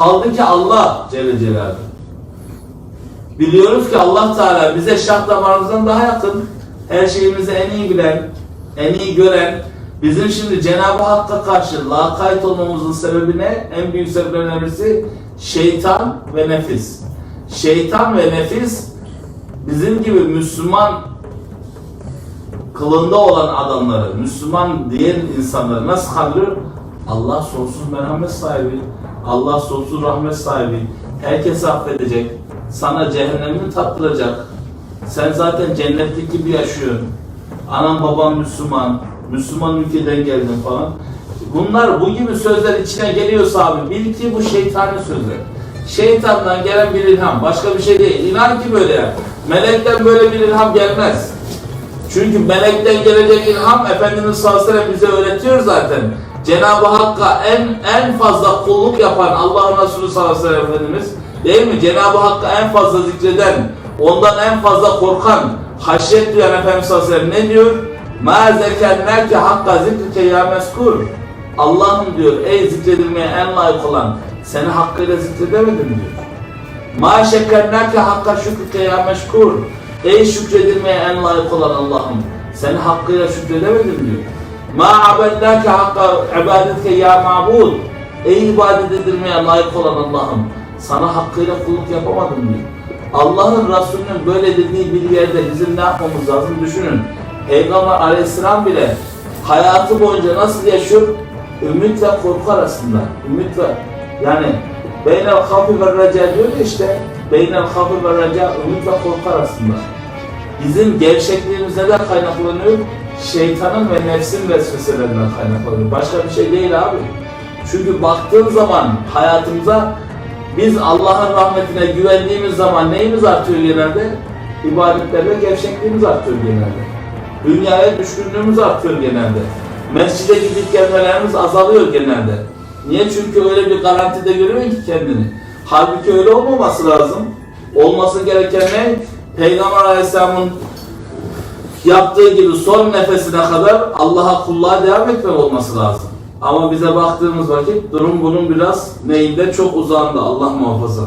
Kaldı ki Allah Celle Celaluhu. Biliyoruz ki Allah Teala bize şah damarımızdan daha yakın. Her şeyimizi en iyi bilen, en iyi gören, bizim şimdi Cenab-ı Hakk'a karşı lakayt olmamızın sebebi ne? En büyük sebeplerinden birisi şeytan ve nefis. Şeytan ve nefis bizim gibi Müslüman kılında olan adamları, Müslüman diyen insanları nasıl kandırıyor? Allah sonsuz merhamet sahibi, Allah sonsuz rahmet sahibi, herkesi affedecek, sana cehennemini tattıracak. Sen zaten cennetlik gibi yaşıyorsun. Anan baban Müslüman, Müslüman ülkeden geldin falan. Bunlar bu gibi sözler içine geliyorsa abi bil ki bu şeytani sözler. Şeytandan gelen bir ilham, başka bir şey değil. İnan ki böyle ya. Melekten böyle bir ilham gelmez. Çünkü melekten gelecek ilham Efendimiz sallallahu aleyhi ve sellem bize öğretiyor zaten. Cenab-ı Hakk'a en en fazla kulluk yapan Allah'ın Resulü sallallahu aleyhi ve sellem Efendimiz değil mi? Cenab-ı Hakk'a en fazla zikreden, ondan en fazla korkan, haşyet duyan Efendimiz sallallahu aleyhi ve sellem ne diyor? مَا زَكَرْنَاكَ hakka zikrike ya meskur. Allah'ım diyor ey zikredilmeye en layık olan seni hakkıyla zikredemedim diyor. Ma şekernâke hakka şükrike ya meşkur. Ey şükredilmeye en layık olan Allah'ım. Seni hakkıyla şükredemedim diyor. Ma abeddâke hakka ibadetke ya ma'bud. Ey ibadet edilmeye layık olan Allah'ım. Sana hakkıyla kulluk yapamadım diyor. Allah'ın Resulü'nün böyle dediği bir yerde bizim ne yapmamız lazım düşünün. Peygamber aleyhisselam bile hayatı boyunca nasıl yaşıyor? Ümit ve korku arasında. Ümit ve yani Beynel havfi ve reca diyor işte. Beynel havfi ve reca ümit ve korku arasında. Bizim gevşekliğimiz neden kaynaklanıyor? Şeytanın ve nefsin vesveselerinden kaynaklanıyor. Başka bir şey değil abi. Çünkü baktığın zaman hayatımıza biz Allah'ın rahmetine güvendiğimiz zaman neyimiz artıyor genelde? İbadetlerde gevşekliğimiz artıyor genelde. Dünyaya düşkünlüğümüz artıyor genelde. Mescide gidip gelmelerimiz azalıyor genelde. Niye? Çünkü öyle bir garantide görüyor ki kendini. Halbuki öyle olmaması lazım. Olması gereken ne? Peygamber Aleyhisselam'ın yaptığı gibi son nefesine kadar Allah'a kulluğa devam etmek olması lazım. Ama bize baktığımız vakit durum bunun biraz neyinde çok uzağında Allah muhafaza.